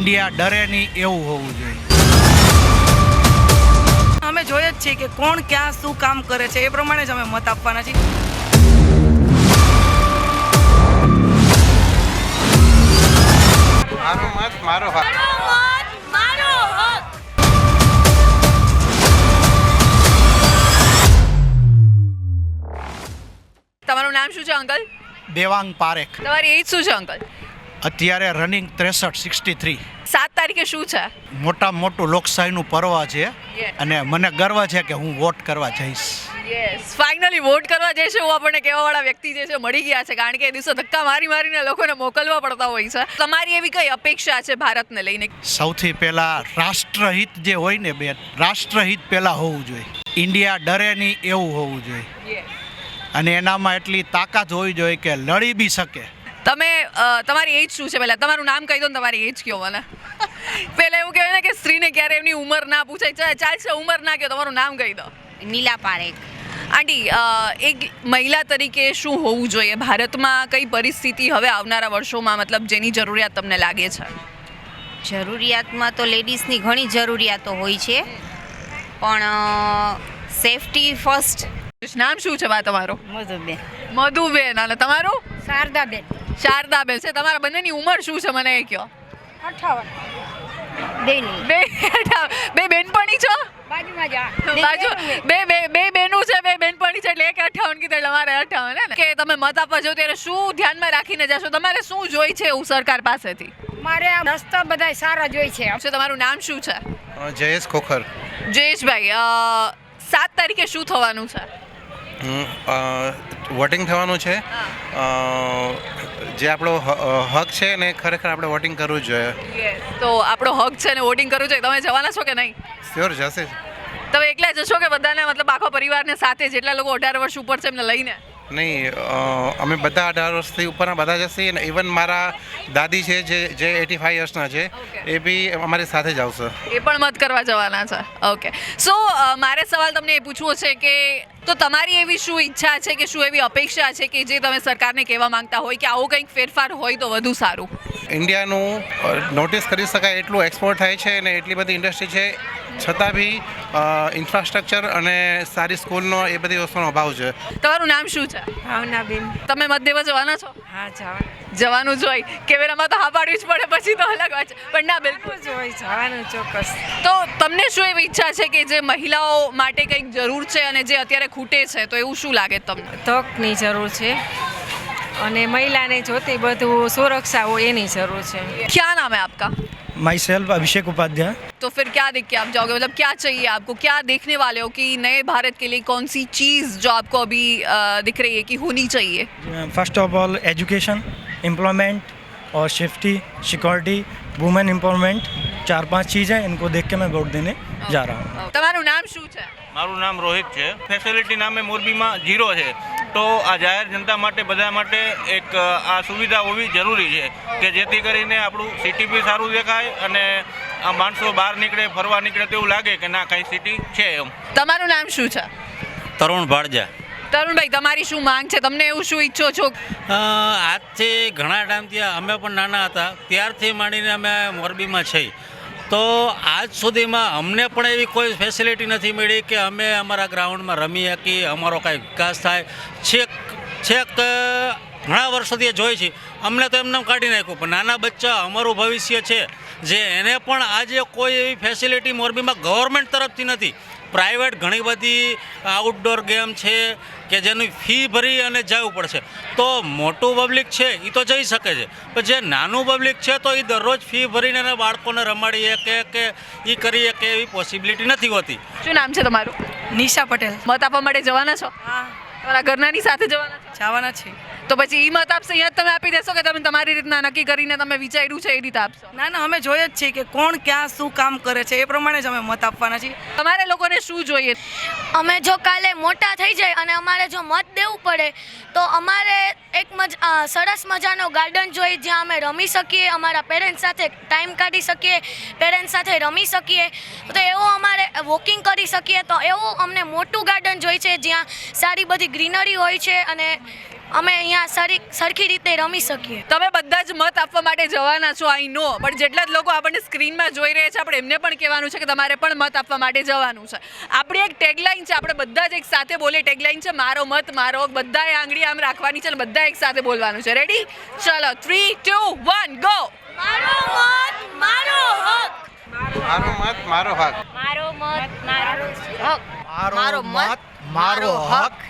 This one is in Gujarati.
ઇન્ડિયા ડરે નહીં એવું હોવું જોઈએ. અમે જોઈએ જ છીએ કે કોણ ક્યાં શું કામ કરે છે એ પ્રમાણે જ અમે મત આપવાના છીએ. મારો મત મારો હક. તમારું નામ શું છે અંકલ? દેવાંગ પારેખ. તમારી એજ શું છે અંકલ? અત્યારે રનિંગ ત્રેસઠ સિક્સટી થ્રી સાત તારીખે શું છે? મોટામાં મોટું લોકશાહીનું પર્વ છે અને મને ગર્વ છે કે હું વોટ કરવા જઈશ. યસ ફાઇનલી વોટ કરવા જઈશ એવું આપણને કહેવાવાળા વ્યક્તિ જે છે મળી ગયા છે. કારણ કે એ દિવસો ધક્કા મારી મારીને લોકોને મોકલવા પડતા હોય છે. તમારી એવી કઈ અપેક્ષા છે ભારતને લઈને? સૌથી પહેલાં રાષ્ટ્રહિત જે હોય ને બેન રાષ્ટ્રહિત પહેલાં હોવું જોઈએ. ઇન્ડિયા ડરે નહીં એવું હોવું જોઈએ. અને એનામાં એટલી તાકાત હોવી જોઈએ કે લડી બી શકે. તમે તમારી એજ શું છે પહેલા? તમારું નામ કહી દો ને તમારી એજ કયો મને. પહેલા એવું કહેવાય ને કે સ્ત્રીને ક્યારે એમની ઉંમર ના પૂછાય. ચાલ ચાલશે ઉંમર ના કહો તમારું નામ કહી દો. નીલા પારેખ. આંટી એક મહિલા તરીકે શું હોવું જોઈએ? ભારતમાં કઈ પરિસ્થિતિ હવે આવનારા વર્ષોમાં મતલબ જેની જરૂરિયાત તમને લાગે છે? જરૂરિયાતમાં તો લેડીઝની ઘણી જરૂરિયાતો હોય છે. પણ સેફટી ફર્સ્ટ નામ શું છે બા તમારું? મધુબેન. મધુબેન. અને તમારું? શારદાબેન. શારદાબેન. છે તમારા બંનેની ઉંમર શું છે મને એ કહો બેની. બે બે બેનપણી છો? બાજુ બે બે બે બેનું છે બે બેનપણી છે એટલે એક અઠાવન કીધું એટલે મારે અઠાવન ને? કે તમે મત આપવા જાઓ ત્યારે શું ધ્યાનમાં રાખીને જશો? તમારે શું જોઈ છે એવું સરકાર પાસેથી? મારે આ રસ્તા બધા સારા જોઈ છે. તમારું નામ શું છે? જયેશ ખોખર. જયેશભાઈ સાત તારીખે શું થવાનું છે? વોટિંગ થવાનું છે. જે આપણો હક છે ને ખરેખર આપણે વોટિંગ કરવું જોઈએ. તો આપણો હક છે ને વોટિંગ કરવું જોઈએ. તમે જવાના છો કે નહીં? શ્યોર જશે. તમે એકલા જશો કે બધાને મતલબ આખો પરિવારને સાથે જેટલા લોકો અઢાર વર્ષ ઉપર છે એમને લઈને? નહીં અમે બધા અઢાર વર્ષથી ઉપરના બધા જશે અને ઇવન મારા દાદી છે જે જે એટી ફાઈવ યર્સના છે એ બી અમારી સાથે જ આવશે. એ પણ મત કરવા જવાના છે. ઓકે સો મારે સવાલ તમને એ પૂછવો છે કે તો તમારી એવી શું ઈચ્છા છે કે શું એવી અપેક્ષા છે કે જે તમે સરકારને કહેવા માંગતા હોય કે આવો કંઈક ફેરફાર હોય તો વધુ સારું? ઇન્ડિયાનું નોટિસ કરી શકાય એટલું એક્સપોર્ટ થાય છે અને એટલી બધી ઇન્ડસ્ટ્રી છે. છતાં બી ઇન્ફ્રાસ્ટ્રક્ચર અને સારી સ્કૂલનો એ બધી વસ્તુનો અભાવ છે. તમારું નામ શું છે? ભાવનાબેન. તમે મધ્યમાં દેવા જવાના છો? હા જવા જવાનું જ હોય કેમેરામાં તો હા પાડવી જ પડે પછી તો અલગ વાત છે પણ ના બિલકુલ જ હોય જવાનું ચોક્કસ તો તમને શું એવી ઈચ્છા છે કે જે મહિલાઓ માટે કંઈક જરૂર છે અને જે અત્યારે ખૂટે છે તો એવું શું લાગે તમને તકની જરૂર છે અને મહિલાને જોતી બધું સુરક્ષા હોય એની જરૂર છે क्या नाम है आपका माई सेल्फ अभिषेक उपाध्याय तो फिर क्या देख के आप जाओगे मतलब क्या चाहिए आपको क्या देखने वाले हो कि नए भारत के लिए कौन सी चीज़ जो आपको अभी अ, दिख रही है कि होनी चाहिए first of all education employment और सेफ्टी सिक्योरिटी वुमेन एम्पावरमेंट चार पांच चीज़ हैं इनको देख के मैं वोट देने जा रहा हूँ તમારું નામ શું છે મારું નામ રોહિત છે ફેસિલિટી નામે મોરબીમાં ઝીરો છે તો આ જાહેર જનતા માટે બધા માટે એક અ, આ સુવિધા હોવી જરૂરી છે કે જેથી કરીને આપણું સિટી બી સારું દેખાય અને આ માણસો બહાર નીકળે ફરવા નીકળે તો એવું લાગે કે ના કાંઈ સિટી છે એમ તમારું નામ શું છે તરુણ ભાડજા તરુણભાઈ, તમારી શું માંગ છે? તમને એવું શું ઈચ્છો છો? આજથી ઘણા ટાઈમથી અમે પણ નાના હતા. ત્યારથી માંડીને અમે મોરબીમાં છીએ. તો આજ સુધીમાં અમને પણ એવી કોઈ ફેસિલિટી નથી મળી કે અમે અમારા ગ્રાઉન્ડમાં રમી શકીએ, અમારો કાંઈ વિકાસ થાય. છેક છેક ઘણા વર્ષોથી એ જોઈ છે. અમને તો એમને કાઢી નાખ્યું, પણ નાના બચ્ચા અમારું ભવિષ્ય છે. જે એને પણ આજે કોઈ એવી ફેસિલિટી મોરબીમાં ગવર્મેન્ટ તરફથી નથી. પ્રાઇવેટ ઘણી બધી આઉટડોર ગેમ છે કે જેની ફી ભરી અને જવું પડશે. તો મોટું પબ્લિક છે એ તો જઈ શકે છે. પણ જે નાનું પબ્લિક છે તો એ દરરોજ ફી ભરીને એને બાળકોને રમાડી શકે કે એ કરી શકે એવી પોસિબિલિટી નથી હોતી. શું નામ છે તમારું? નિશા પટેલ. મત આપવા માટે જવાના છો? હા. તમારા ઘરનાની સાથે જવાના છો? જવાના છે. તો પછી એ મત આપશે અહીંયા તમે આપી દેશો કે તમે તમારી રીતના નક્કી કરીને તમે વિચાર્યું છે એ રીતે આપશો? ના ના અમે જોઈએ જ છીએ કે કોણ ક્યાં શું કામ કરે છે એ પ્રમાણે જ અમે મત આપવાના છીએ. તમારે લોકોને શું જોઈએ? અમે જો કાલે મોટા થઈ જાય અને અમારે જો મત દેવું પડે. તો અમારે એક મજ સરસ મજાનો ગાર્ડન જોઈ જ્યાં અમે રમી શકીએ, અમારા પેરેન્ટ્સ સાથે ટાઈમ કાઢી શકીએ પેરેન્ટ્સ સાથે રમી શકીએ. તો એવો અમારે વોકિંગ કરી શકીએ. તો એવું અમને મોટું ગાર્ડન જોઈ છે જ્યાં સારી બધી ગ્રીનરી હોય છે અને અમે અહીંયા સરી સરખી રીતે રમી શકીએ. તમે બધા જ મત આપવા માટે જવાના છો આઈ નો પણ જેટલા જ લોકો આપણને સ્ક્રીનમાં જોઈ રહ્યા છે આપણે એમને પણ કહેવાનું છે કે તમારે પણ મત આપવા માટે જવાનું છે. આપણી એક ટેગલાઇન છે આપણે બધા જ એક સાથે બોલીએ ટેગલાઇન છે મારો મત મારો. હક બધાએ આંગળી આમ રાખવાની છે અને બધા એક સાથે બોલવાનું છે. રેડી ચલો થ્રી ટુ વન ગો મારો મત મારો હક. મારો મત મારો હક. મારો મત મારો હક. મારો મત મારો હક.